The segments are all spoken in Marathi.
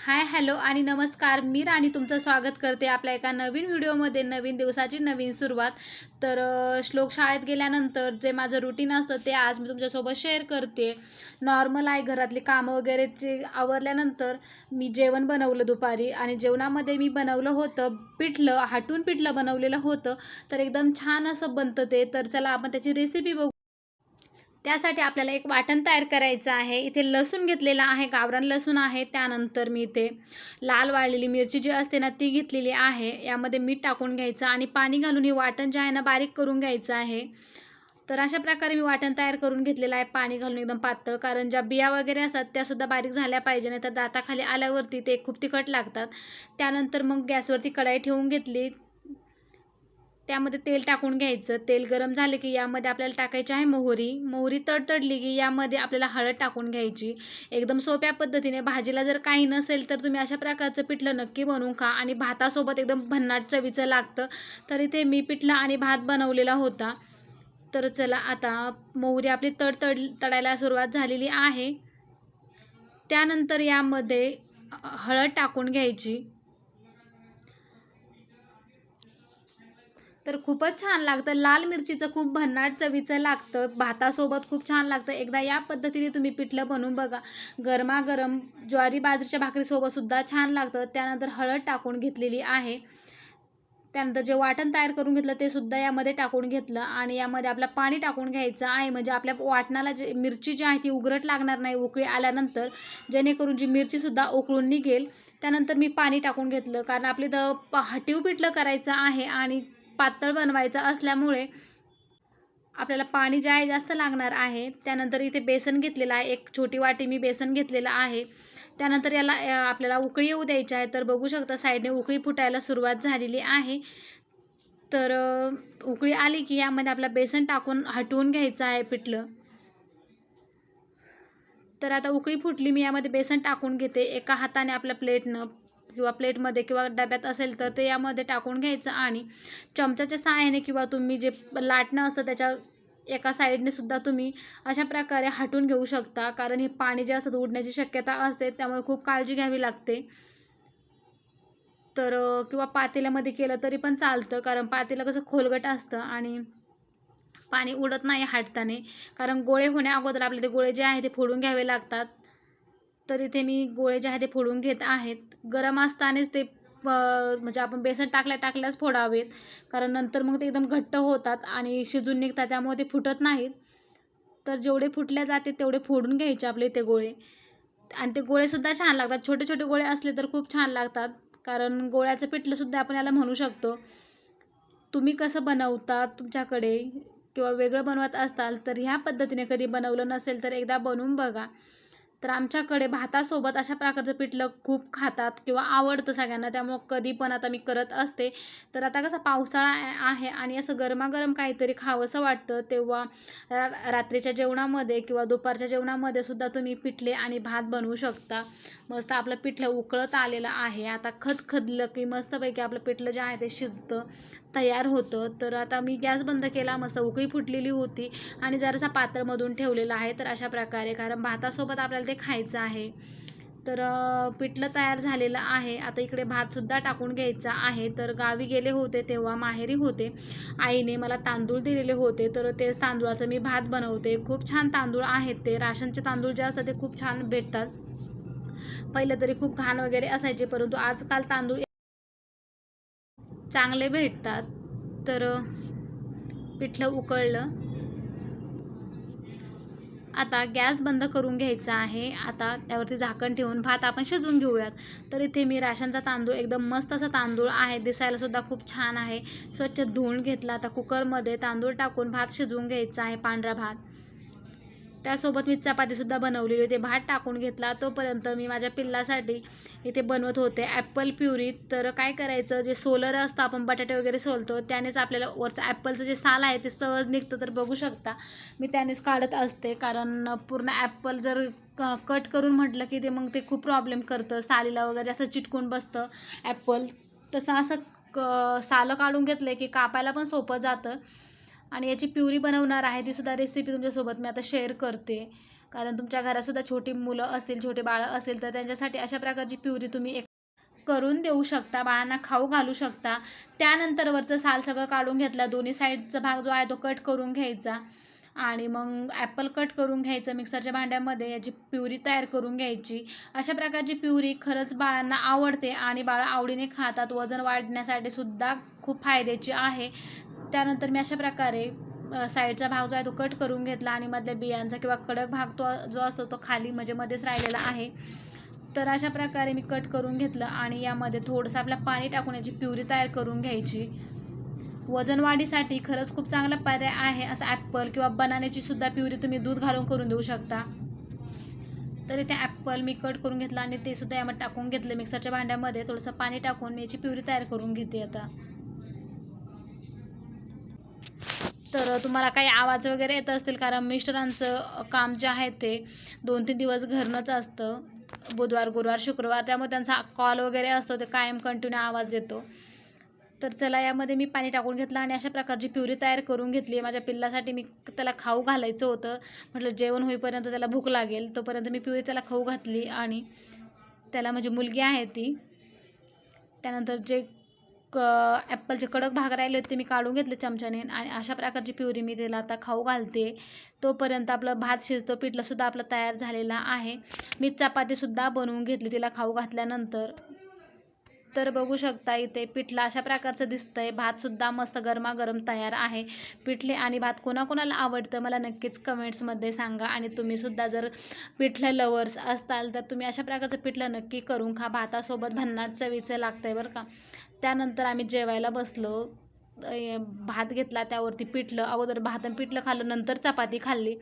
हाय हॅलो आणि नमस्कार. मी राणी तुमचं स्वागत करते आपल्या एका नवीन व्हिडिओमध्ये नवीन दिवसाची नवीन सुरुवात. तर श्लोक शाळेत गेल्यानंतर जे माझं रुटीन असतं ते आज मी तुमच्यासोबत शेअर करते. नॉर्मल आहे घरातली कामं वगैरे जे आवरल्यानंतर मी जेवण बनवलं दुपारी आणि जेवणामध्ये मी बनवलं होतं पिठलं हाटून पिठलं बनवलेलं होतं. तर एकदम छान असं बनतं ते. तर चला आपण त्याची रेसिपी बघू. त्यासाठी आपल्याला एक वाटण तयार करायचं आहे. इथे लसूण घेतलेला आहे गावरान लसूण आहे त्यानंतर मी इथे लाल वाळलेली मिरची जी असते ना ती घेतलेली आहे. यामध्ये मीठ टाकून घ्यायचं आणि पाणी घालून हे वाटण जे आहे ना बारीक करून घ्यायचं आहे. तर अशा प्रकारे मी वाटण तयार करून घेतलेलं आहे पाणी घालून एकदम पातळ. कारण ज्या बिया वगैरे असतात त्यासुद्धा बारीक झाल्या पाहिजे नाही तर दाताखाली आल्यावरती ते खूप तिखट लागतात. त्यानंतर मग गॅसवरती कढाई ठेवून घेतली. त्यामध्ये तेल टाकून घ्यायचं. तेल गरम झाले की यामध्ये आपल्याला टाकायची आहे मोहरी. मोहरी तडतडली की यामध्ये आपल्याला हळद टाकून घ्यायची. एकदम सोप्या पद्धतीने भाजीला जर काही नसेल तर तुम्ही अशा प्रकारचं पिठलं नक्की बनवून खा आणि भातासोबत एकदम भन्नाट चवीचं लागतं. तर इथे मी पिठलं आणि भात बनवलेला होता. तर चला आता मोहरी आपली तडतड तडायला सुरुवात झालेली आहे. त्यानंतर यामध्ये हळद टाकून घ्यायची. तर खूपच छान लागतं. लाल मिरचीचं खूप भन्नाट चवीचं लागतं. भातासोबत खूप छान लागतं. एकदा या पद्धतीने तुम्ही पिठलं बनवून बघा. गरमागरम ज्वारी बाजरीच्या भाकरीसोबत सुद्धा छान लागतं. त्यानंतर हळद टाकून घेतलेली आहे. त्यानंतर जे वाटण तयार करून घेतलं ते सुद्धा यामध्ये टाकून घेतलं आणि यामध्ये आपलं पाणी टाकून घ्यायचं आहे. म्हणजे आपल्या वाटणाला जे मिरची जी आहे ती उघरट लागणार नाही उकळी आल्यानंतर. जेणेकरून जी मिरचीसुद्धा उकळून निघेल. त्यानंतर मी पाणी टाकून घेतलं. कारण आपले द हटीव पिठलं करायचं आहे आणि पातळ बनवायचं असल्यामुळे आपल्याला पाणी जे आहे जास्त लागणार आहे. त्यानंतर इथे बेसन घेतलेलं आहे. एक छोटी वाटी मी बेसन घेतलेलं आहे. त्यानंतर याला आपल्याला उकळी येऊ द्यायची आहे. तर बघू शकता साईडने उकळी फुटायला सुरुवात झालेली आहे. तर उकळी आली की यामध्ये आपलं बेसन टाकून हटवून घ्यायचं आहे पिठलं. तर आता उकळी फुटली मी यामध्ये बेसन टाकून घेते. एका हाताने आपल्या प्लेटनं किंवा प्लेटमध्ये किंवा डब्यात असेल तर ते यामध्ये टाकून घ्यायचं आणि चमच्याच्या सहाय्याने किंवा तुम्ही जे लाटणं असतं त्याच्या एका साईडने सुद्धा तुम्ही अशा प्रकारे हटून घेऊ शकता. कारण हे पाणी जे असतं उडण्याची शक्यता असते त्यामुळे खूप काळजी घ्यावी लागते. तर किंवा पातेल्यामध्ये केलं तरी पण चालतं कारण पातेलं कसं खोलगट असतं आणि पाणी उडत नाही हाटताने. कारण गोळे होण्या अगोदर आपले ते गोळे जे आहे ते फोडून घ्यावे लागतात. तर इथे मी गोळे जे आहे ते फोडून घेत आहेत. गरम असतानाच ते प म्हणजे आपण बेसन टाकल्या टाकल्याच फोडावेत. कारण नंतर मग ते एकदम घट्ट होतात आणि शिजून निघतात त्यामुळे ते फुटत नाहीत. तर जेवढे फुटल्या जाते तेवढे फोडून घ्यायचे आपले ते गोळे. आणि ते गोळेसुद्धा छान लागतात. छोटे छोटे गोळे असले तर खूप छान लागतात. कारण गोळ्याचं पिठलंसुद्धा आपण याला म्हणू शकतो. तुम्ही कसं बनवता तुमच्याकडे किंवा वेगळं बनवत असाल तर ह्या पद्धतीने कधी बनवलं नसेल तर एकदा बनवून बघा. तर आमच्याकडे भातासोबत अशा प्रकारचं पिठलं खूप खातात किंवा आवडतं सगळ्यांना त्यामुळं कधी पण आता मी करत असते. तर आता कसं पावसाळा आहे आणि असं गरमागरम काहीतरी खावंसं वाटतं तेव्हा रा रात्रीच्या जेवणामध्ये किंवा दुपारच्या जेवणामध्ये सुद्धा तुम्ही पिठले आणि भात बनवू शकता. मस्त आपलं पिठलं उकळत आलेलं आहे. आता खदखदलं की मस्तपैकी आपलं पिठलं जे आहे ते शिजतं तयार होतं. तर आता मी गॅस बंद केला मस्त उकळी फुटलेली होती आणि जरासा पात्रमधून ठेवलेला आहे. तर अशा प्रकारे कारण भातासोबत आपल्याला ते खायचं आहे. तर पिठलं तयार झालेलं आहे. आता इकडे भातसुद्धा टाकून घ्यायचा आहे. तर गावी गेले होते तेव्हा माहेरी होते. आईने मला तांदूळ दिलेले होते. तर तेच तांदूळाचं मी भात बनवते. खूप छान तांदूळ आहेत ते. राशनचे तांदूळ जे असतात ते खूप छान भेटतात. पहिलं तरी खूप घाण वगैरे असायचे परंतु आजकाल तांदूळ चांगले भेटतात. तर पिठलं उकळलं. आता गॅस बंद करून घ्यायचा आहे. आता त्यावरती झाकण ठेवून भात आपण शिजवून घेऊयात. तर इथे मी राशनचा तांदूळ एकदम मस्त असा तांदूळ आहे. दिसायलासुद्धा खूप छान आहे. स्वच्छ धुवून घेतला. आता कुकरमध्ये तांदूळ टाकून भात शिजवून घ्यायचा आहे पांढरा भात. त्यासोबत मी चपातीसुद्धा बनवलेली होती. भात टाकून घेतला. तोपर्यंत मी माझ्या पिल्लासाठी इथे बनवत होते. Apple puree. तर काय करायचं? जे सोलर असतं आपण बटाटे वगैरे सोलतो त्यानेच आपल्याला वरचं ॲपलचं जे साल आहे ते सहज निघतं. तर बघू शकता मी त्यानेच काढत असते. कारण पूर्ण ॲपल जर क कट करून म्हटलं की ते मग ते खूप प्रॉब्लेम करतं. सालीला वगैरे जास्त चिटकून बसतं ॲपल. तसं असं क सालं काढून घेतलं की कापायला पण सोपं जातं. आणि याची प्युरी बनवणार आहे ती सुद्धा रेसिपी तुमच्यासोबत मी आता शेअर करते. कारण तुमच्या घरातसुद्धा छोटी मुलं असतील छोटे बाळं असेल तर त्यांच्यासाठी अशा प्रकारची प्युरी तुम्ही एक करून देऊ शकता. बाळांना खाऊ घालू शकता. त्यानंतर वरचं साल सगळं काढून घेतलं. दोन्ही साईडचा भाग जो आहे तो कट करून घ्यायचा. आणि मग ॲपल कट करून घ्यायचं मिक्सरच्या भांड्यामध्ये. याची प्युरी तयार करून घ्यायची. अशा प्रकारची प्युरी खरंच बाळांना आवडते आणि बाळं आवडीने खातात. वजन वाढण्यासाठी सुद्धा खूप फायद्याची आहे. त्यानंतर मी अशा प्रकारे साईडचा भाग जो आहे तो कट करून घेतला आणि मधल्या बियांचा किंवा कडक भाग तो जो असतो तो खाली म्हणजे मध्येच राहिलेला आहे. तर अशा प्रकारे मी कट करून घेतलं आणि यामध्ये थोडंसं आपल्या पाणी टाकून याची प्युरी तयार करून घ्यायची. वजन वाढीसाठी खरंच खूप चांगला पर्याय आहे असं ॲपल किंवा बनाण्याची सुद्धा प्युरी तुम्ही दूध घालून करून देऊ शकता. तर इथे ॲपल मी कट करून घेतलं आणि ते सुद्धा यामध्ये टाकून घेतलं मिक्सरच्या भांड्यामध्ये. थोडंसं पाणी टाकून मी याची प्युरी तयार करून घेते आता. तर तुम्हाला काही आवाज वगैरे येत असतील कारण मिस्टरांचं काम जे आहे ते दोन तीन दिवस घरनंच असतं. बुधवार गुरुवार शुक्रवार त्यामुळे त्यांचा कॉल वगैरे असतो ते कायम कंटिन्यू आवाज येतो. तर चला यामध्ये मी पाणी टाकून घेतलं आणि अशा प्रकारची प्युरी तयार करून घेतली. आहे माझ्या पिल्लासाठी मी त्याला खाऊ घालायचं होतं. म्हटलं जेवण होईपर्यंत त्याला भूक लागेल तोपर्यंत मी प्युरी त्याला खाऊ घातली आणि त्याला माझी मुलगी आहे ती. त्यानंतर जे क ॲपलचे कडक भाग राहिले होते मी काढून घेतले चमच्याने आणि अशा प्रकारची प्युरी मी त्याला आता खाऊ घालते. तोपर्यंत आपलं भात शिजतो पिठलंसुद्धा आपलं तयार झालेला आहे. मी चपातीसुद्धा बनवून घेतली तिला खाऊ घातल्यानंतर. तर बघू शकता इथे पिठलं अशा प्रकारचं दिसतंय. भातसुद्धा मस्त गरमागरम तयार आहे. पिठले आणि भात कोणाकोणाला आवडतं मला नक्कीच कमेंट्समध्ये सांगा आणि तुम्हीसुद्धा जर पिठलं लवर्स असताल तर तुम्ही अशा प्रकारचं पिठलं नक्की करून खा. भातासोबत भन्नाट चवीचं लागतं आहे बरं का. त्यानंतर आम्ही जेवायला बसलो. भात घेतला त्यावरती पिठलं. अगोदर भात आणि पिठलं खाल्लं नंतर चपाती खाल्ली.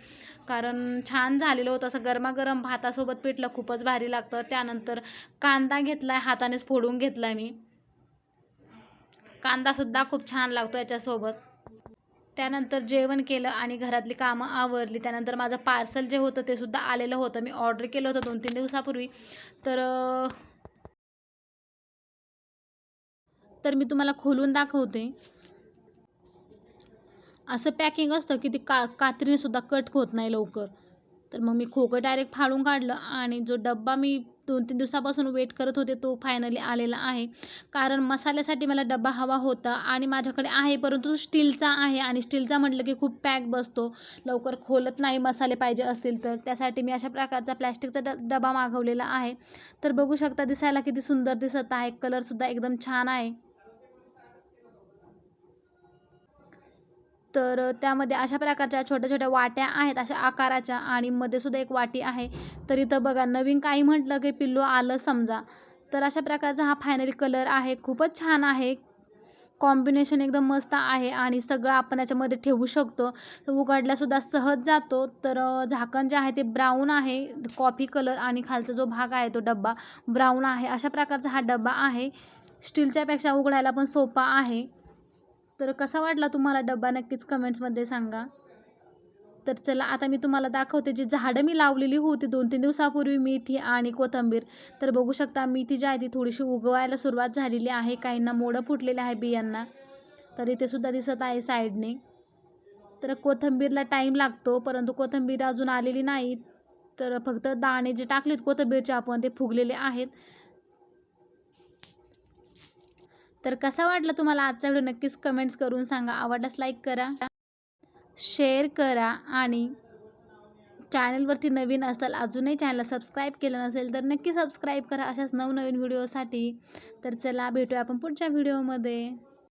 कारण छान झालेलं होतं. असं गरमागरम भातासोबत पिठलं खूपच भारी लागतं. त्यानंतर कांदा घेतला आहे हातानेच फोडून घेतला मी. कांदासुद्धा खूप छान लागतो याच्यासोबत. त्यानंतर जेवण केलं आणि घरातली कामं आवरली. त्यानंतर माझं पार्सल जे होतं ते सुद्धा आलेलं होतं. मी ऑर्डर केलं होतं दोन तीन दिवसापूर्वी. तर तर मी तुम्हाला खोलून दाखवते. असं पॅकिंग असतं की ती का कात्रीनेसुद्धा कट होत नाही लवकर. तर मग मी खोकं डायरेक्ट फाडून काढलं आणि जो डब्बा मी दोन तीन दिवसापासून वेट करत होते तो फायनली आलेला आहे. कारण मसाल्यासाठी मला डब्बा हवा होता आणि माझ्याकडे आहे परंतु स्टीलचा आहे आणि स्टीलचा म्हटलं की खूप पॅक बसतो. लवकर खोलत नाही मसाले पाहिजे असतील तर. त्यासाठी मी अशा प्रकारचा प्लॅस्टिकचा ड डबा मागवलेला आहे. तर बघू शकता दिसायला किती सुंदर दिसत आहे. कलरसुद्धा एकदम छान आहे. तर त्यामध्ये अशा प्रकारच्या छोट्या छोट्या वाट्या आहेत अशा आकाराच्या आणि मध्ये सुद्धा एक वाटी आहे. तर इथं बघा नवीन काही म्हटलं की पिल्लू आलं समजा. तर अशा प्रकारचा हा फायनली कलर आहे. खूपच छान आहे. कॉम्बिनेशन एकदम मस्त आहे आणि सगळं आपण याच्यामध्ये ठेवू शकतो. तर उघडल्यासुद्धा सहज जातो. तर झाकण जे आहे ते ब्राऊन आहे कॉफी कलर आणि खालचा जो भाग आहे तो डब्बा ब्राऊन आहे. अशा प्रकारचा हा डब्बा आहे. स्टीलच्यापेक्षा उघडायला पण सोपा आहे. तर कसा वाटला तुम्हाला डब्बा? नक्कीच कमेंट्समध्ये सांगा. तर चला आता मी तुम्हाला दाखवते जी झाडं मी लावलेली होती दोन तीन दिवसापूर्वी मेथी आणि कोथिंबीर. तर बघू शकता मेथी जी आहे ती थोडीशी उगवायला सुरुवात झालेली आहे. काहींना मोडं फुटलेले आहे बियांना. तर इथे सुद्धा दिसत आहे साईडने. तर कोथिंबीरला टाईम लागतो परंतु कोथिंबीर अजून आलेली नाही. तर फक्त दाणे जे टाकलेत कोथिंबीरचे आपण ते फुगलेले आहेत. तर कसा वाटला तुम्हाला आजचा व्हिडिओ? नक्कीच कमेंट्स करून सांगा. आवडल्यास लाईक करा शेअर करा आणि चॅनलवरती नवीन असाल अजूनही चॅनलला सबस्क्राईब केलं नसेल तर नक्की सबस्क्राईब करा. अशाच नवनवीन व्हिडिओसाठी तर चला भेटूया आपण पुढच्या व्हिडिओमध्ये